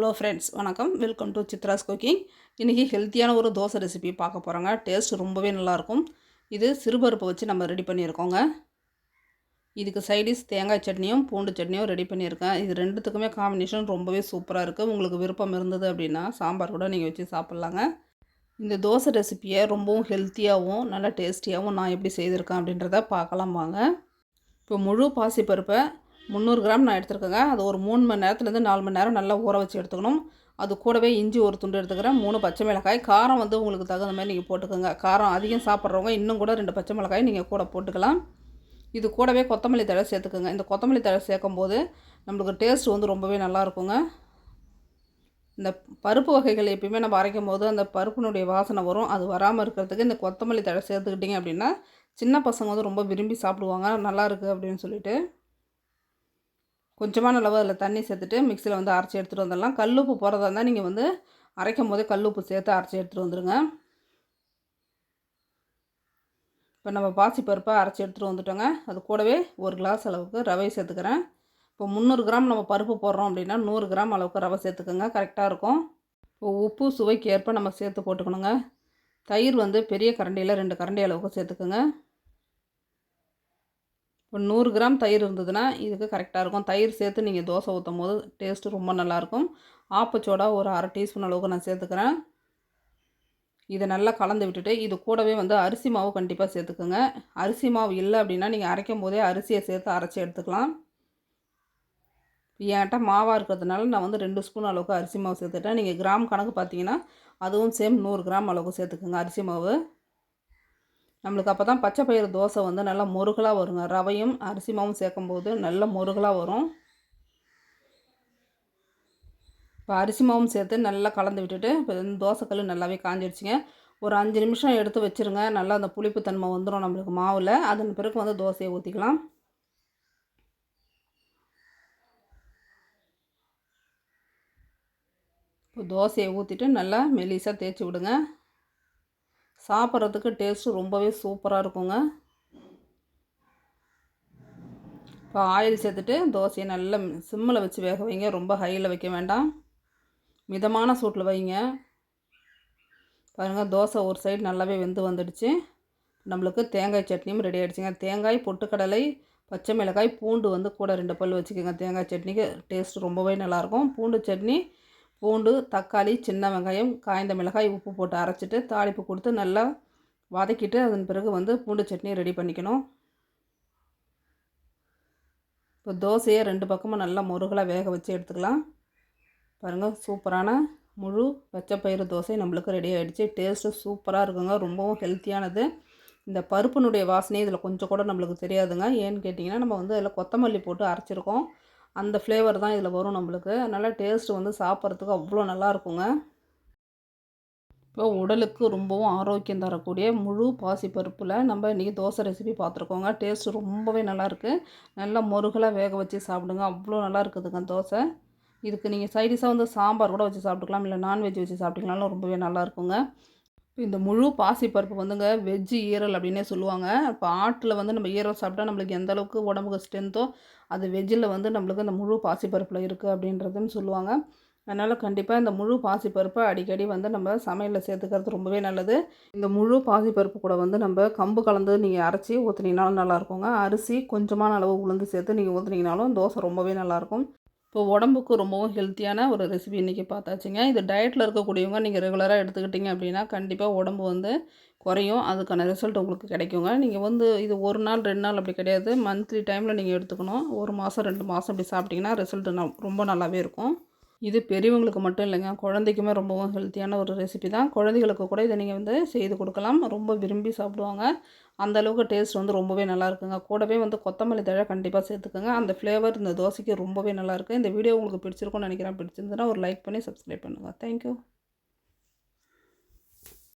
Hello friends வணக்கம். Welcome to Chitra's cooking இன்றைக்கி ஹெல்த்தியான ஒரு தோசை ரெசிபி பார்க்க போகிறோங்க டேஸ்ட் ரொம்பவே நல்லாயிருக்கும். இது சிறுபருப்பை வச்சு நம்ம ரெடி பண்ணியிருக்கோங்க. இதுக்கு சைடிஷ் தேங்காய் சட்னியும் பூண்டு சட்னியும் ரெடி பண்ணியிருக்கேன். இது ரெண்டுத்துக்குமே காம்பினேஷன் ரொம்பவே சூப்பராக இருக்குது உங்களுக்கு விருப்பம் இருந்தது அப்படின்னா சாம்பார் கூட நீங்கள் வச்சு சாப்பிட்லாங்க. இந்த தோசை ரெசிப்பியை ரொம்பவும் ஹெல்த்தியாகவும் நல்லா டேஸ்டியாகவும் நான் எப்படி செய்திருக்கேன் அப்படின்றத பார்க்கலாம் வாங்க. இப்போ முழு பாசிப்பருப்பை முந்நூறு கிராம் நான் எடுத்துருக்கேங்க. அது ஒரு மூணு மணி நேரத்துலேருந்து நாலு மணி நேரம் நல்லா ஊற வச்சு எடுத்துக்கணும். அது கூடவே இஞ்சி ஒரு துண்டு எடுத்துக்கிறேன். மூணு பச்சை மிளகாய். காரம் வந்து உங்களுக்கு தகுந்த மாதிரி நீங்கள் போட்டுக்கோங்க. காரம் அதிகம் சாப்பிட்றவங்க இன்னும் கூட ரெண்டு பச்சை மிளகாய் நீங்கள் கூட போட்டுக்கலாம். இது கூடவே கொத்தமல்லி தழை சேர்த்துக்கோங்க. இந்த கொத்தமல்லி தழை சேர்க்கும் போது நம்மளுக்கு டேஸ்ட் வந்து ரொம்பவே நல்லா இருக்குங்க. இந்த பருப்பு வகைகள் எப்பயுமே நம்ம அரைக்கும் போது அந்த பருப்பினுடைய வாசனை வரும். அது வராமல் இருக்கிறதுக்கு இந்த கொத்தமல்லி தழை சேர்த்துக்கிட்டிங்க அப்படின்னா சின்ன பசங்க வந்து ரொம்ப விரும்பி சாப்பிடுவாங்க. நல்லா இருக்குது அப்படின்னு சொல்லிட்டு. கொஞ்சமான அளவு அதில் தண்ணி சேர்த்துட்டு மிக்சியில் வந்து அரைச்சி எடுத்துகிட்டு வந்துடலாம். கல்லுப்பு போகிறதா இருந்தால் நீங்கள் வந்து அரைக்கும் போதே கல்லுப்பு சேர்த்து அரைச்சி எடுத்துகிட்டு வந்துடுங்க இப்போ நம்ம பாசி பருப்பை அரைச்சி எடுத்துகிட்டு வந்துட்டோங்க. அது கூடவே ஒரு கிளாஸ் அளவுக்கு ரவை சேர்த்துக்கிறேன். இப்போ முந்நூறு கிராம் நம்ம பருப்பு போடுறோம் அப்படின்னா நூறு கிராம் அளவுக்கு ரவை சேர்த்துக்கோங்க. கரெக்டாக இருக்கும். இப்போ உப்பு சுவைக்கு ஏற்ப நம்ம சேர்த்து போட்டுக்கணுங்க. தயிர் வந்து பெரிய கரண்டியில் ரெண்டு கரண்டி அளவுக்கு சேர்த்துக்கோங்க. இப்போ நூறு கிராம் தயிர் இருந்ததுன்னா இதுக்கு கரெக்டாக இருக்கும். தயிர் சேர்த்து நீங்கள் தோசை ஊற்றும் போது டேஸ்ட்டு ரொம்ப நல்லாயிருக்கும். ஆப்பச்சோடா ஒரு அரை டீஸ்பூன் அளவுக்கு நான் சேர்த்துக்கிறேன். இதை நல்லா கலந்து விட்டுட்டு இது கூடவே வந்து அரிசி மாவு கண்டிப்பாக சேர்த்துக்கோங்க. அரிசி மாவு இல்லை அப்படின்னா நீங்கள் அரைக்கும் போதே அரிசியை சேர்த்து அரைச்சி எடுத்துக்கலாம். என்கிட்ட மாவாக இருக்கிறதுனால நான் வந்து ரெண்டு ஸ்பூன் அளவுக்கு அரிசி மாவு சேர்த்துட்டேன். நீங்கள் கிராம் கணக்கு பார்த்தீங்கன்னா அதுவும் சேம் நூறு கிராம் அளவுக்கு சேர்த்துக்கோங்க அரிசி மாவு. நம்மளுக்கு அப்போ தான் பச்சை பயிறு தோசை வந்து நல்லா முருகலாக வருங்க. ரவையும் அரிசி மாவும் சேர்க்கும்போது நல்ல முருகலாக வரும். இப்போ அரிசி மாவும் சேர்த்து நல்லா கலந்து விட்டுட்டு இப்போ தோசைக்கல் நல்லாவே காஞ்சிடுச்சிங்க ஒரு அஞ்சு நிமிஷம் எடுத்து வச்சுருங்க. நல்லா அந்த புளிப்பு தன்மை வந்துடும் நம்மளுக்கு மாவில். அதன் பிறகு வந்து தோசையை ஊற்றிக்கலாம் இப்போ தோசையை ஊற்றிட்டு நல்லா மெலிசாக தேய்ச்சி விடுங்க. சாப்பிட்றதுக்கு டேஸ்ட்டு ரொம்பவே சூப்பராக இருக்குங்க. இப்போ ஆயில் சேர்த்துட்டு தோசையை நல்லா சிம்மில் வச்சு வேக வைங்க. ரொம்ப ஹையில் வைக்க வேண்டாம். மிதமான சூட்டில் வைங்க. பாருங்கள் தோசை ஒரு சைடு நல்லாவே வெந்து வந்துடுச்சு. நம்மளுக்கு தேங்காய் சட்னியும் ரெடி ஆகிடுச்சிங்க தேங்காய் பொட்டுக்கடலை பச்சை மிளகாய் பூண்டு வந்து கூட ரெண்டு பல் வச்சுக்கோங்க. தேங்காய் சட்னிக்கு டேஸ்ட் ரொம்பவே நல்லாயிருக்கும். பூண்டு சட்னி பூண்டு தக்காளி சின்ன வெங்காயம் காய்ந்த மிளகாய் உப்பு போட்டு அரைச்சிட்டு தாளிப்பு கொடுத்து நல்லா வதக்கிட்டு அதன் பிறகு வந்து பூண்டு சட்னி ரெடி பண்ணிக்கணும். இப்போ தோசையை ரெண்டு பக்கமும் நல்லா முருகலாக வேக வச்சு எடுத்துக்கலாம். பாருங்கள் சூப்பரான முழு பச்சைப்பயிறு தோசை நம்மளுக்கு ரெடி ஆகிடுச்சு டேஸ்ட்டு சூப்பராக இருக்குங்க ரொம்பவும் ஹெல்த்தியானது. இந்த பருப்பினுடைய வாசனையே இதில் கொஞ்சம் கூட நம்மளுக்கு தெரியாதுங்க. ஏன்னு கேட்டிங்கன்னா நம்ம வந்து அதில் கொத்தமல்லி போட்டு அரைச்சிருக்கோம். அந்த ஃப்ளேவர் தான் இதில் வரும் நம்மளுக்கு. அதனால் டேஸ்ட்டு வந்து சாப்பிட்றதுக்கு அவ்வளோ நல்லா இருக்குங்க. இப்போ உடலுக்கு ரொம்பவும் ஆரோக்கியம் தரக்கூடிய முழு பாசிப்பருப்பில் நம்ம இன்றைக்கி தோசை ரெசிபி பார்த்துருக்கோங்க டேஸ்ட்டு ரொம்பவே நல்லாயிருக்கு நல்லா முருகலாக வேக வச்சு சாப்பிடுங்க. அவ்வளோ நல்லா இருக்குதுங்க தோசை. இதுக்கு நீங்கள் சைடிஷாக வந்து சாம்பார் கூட வச்சு சாப்பிட்டுக்கலாம். இல்லை நான்வெஜ் வச்சு சாப்பிட்டுக்கலாம்னு ரொம்பவே நல்லா இருக்குங்க. இந்த முழு பாசிப்பருப்பு வந்துங்க வெஜ்ஜு ஈரல் அப்படின்னே சொல்லுவாங்க. இப்போ ஆட்டில் வந்து நம்ம ஈரல் சாப்பிட்டா நம்மளுக்கு எந்த அளவுக்கு உடம்புக்கு ஸ்ட்ரென்த்தோ அது வெஜ்ஜில் வந்து நம்மளுக்கு இந்த முழு பாசிப்பருப்பில் இருக்குது அப்படின்றதுன்னு சொல்லுவாங்க. அதனால் கண்டிப்பாக இந்த முழு பாசிப்பருப்பை அடிக்கடி வந்து நம்ம சமையலில் சேர்த்துக்கிறது ரொம்பவே நல்லது. இந்த முழு பாசிப்பருப்பு கூட வந்து நம்ம கம்பு கலந்து நீங்கள் அரைச்சி ஊற்றுனீங்கனாலும் நல்லாயிருக்குங்க அரிசி கொஞ்சமான அளவு உளுந்து சேர்த்து நீங்கள் ஊற்றுனீங்கனாலும் தோசை ரொம்பவே நல்லாயிருக்கும் இப்போ உடம்புக்கு ரொம்பவும் ஹெல்த்தியான ஒரு ரெசிபி இன்றைக்கி பார்த்தாச்சுங்க. இது டயட்டில் இருக்கக்கூடியவங்க நீங்கள் ரெகுலராக எடுத்துக்கிட்டிங்க அப்படின்னா கண்டிப்பாக உடம்பு வந்து குறையும். அதுக்கான ரிசல்ட் உங்களுக்கு கிடைக்குங்க. நீங்கள் வந்து இது ஒரு நாள் ரெண்டு நாள் அப்படி கிடையாது. மந்த்லி டைமில் நீங்கள் எடுத்துக்கணும். ஒரு மாதம் ரெண்டு மாதம் அப்படி சாப்பிட்டிங்கன்னா ரிசல்ட் ரொம்ப நல்லாவே இருக்கும். இது பெரியவங்களுக்கு மட்டும் இல்லைங்க. குழந்தைக்குமே ரொம்பவும் ஹெல்த்தியான ஒரு ரெசிபி தான். குழந்தைகளுக்கு கூட இதை நீங்கள் வந்து செய்து கொடுக்கலாம். ரொம்ப விரும்பி சாப்பிடுவாங்க. அந்தளவுக்கு டேஸ்ட் வந்து ரொம்பவே நல்லா இருக்குங்க. கூடவே வந்து கொத்தமல்லி தழை கண்டிப்பாக சேர்த்துக்கோங்க. அந்த ஃப்ளேவர் இந்த தோசைக்கு ரொம்பவே நல்லாயிருக்கு இந்த வீடியோ உங்களுக்கு பிடிச்சிருக்கும்னு நினைக்கிறேன். பிடிச்சிருந்ததுன்னா ஒரு லைக் பண்ணி சப்ஸ்கிரைப் பண்ணுங்கள் தேங்க்யூ